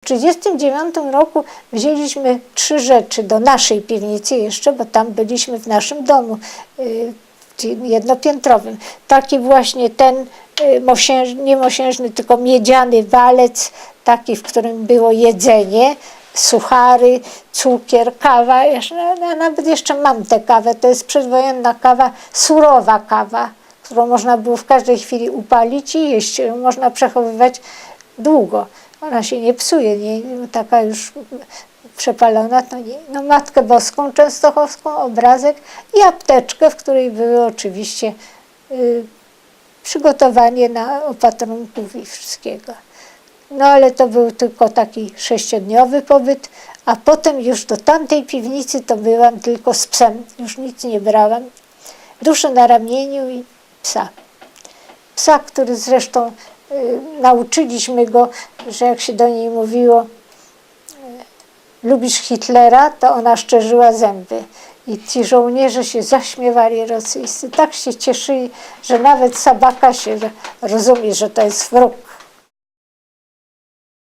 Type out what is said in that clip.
W 1939 roku wzięliśmy trzy rzeczy do naszej piwnicy jeszcze, bo tam byliśmy w naszym domu y, jednopiętrowym. Taki właśnie ten y, mosięż, nie mosiężny, tylko miedziany walec, taki, w którym było jedzenie, suchary, cukier, kawa. Jeszcze, ja nawet jeszcze mam tę kawę, to jest przedwojenna kawa, surowa kawa, którą można było w każdej chwili upalić i jeść. Można przechowywać długo. Ona się nie psuje, nie, taka już przepalona, to nie. No Matkę Boską Częstochowską, obrazek i apteczkę, w której były oczywiście y, przygotowanie na opatrunków i wszystkiego. No ale to był tylko taki sześciodniowy pobyt, a potem już do tamtej piwnicy to byłam tylko z psem, już nic nie brałam. Duszę na ramieniu i psa. Psa, który zresztą nauczyliśmy go, że jak się do niej mówiło, y, lubisz Hitlera, to ona szczerzyła zęby. I ci żołnierze się zaśmiewali rosyjscy, tak się cieszyli, że nawet sabaka się rozumie, że to jest wróg.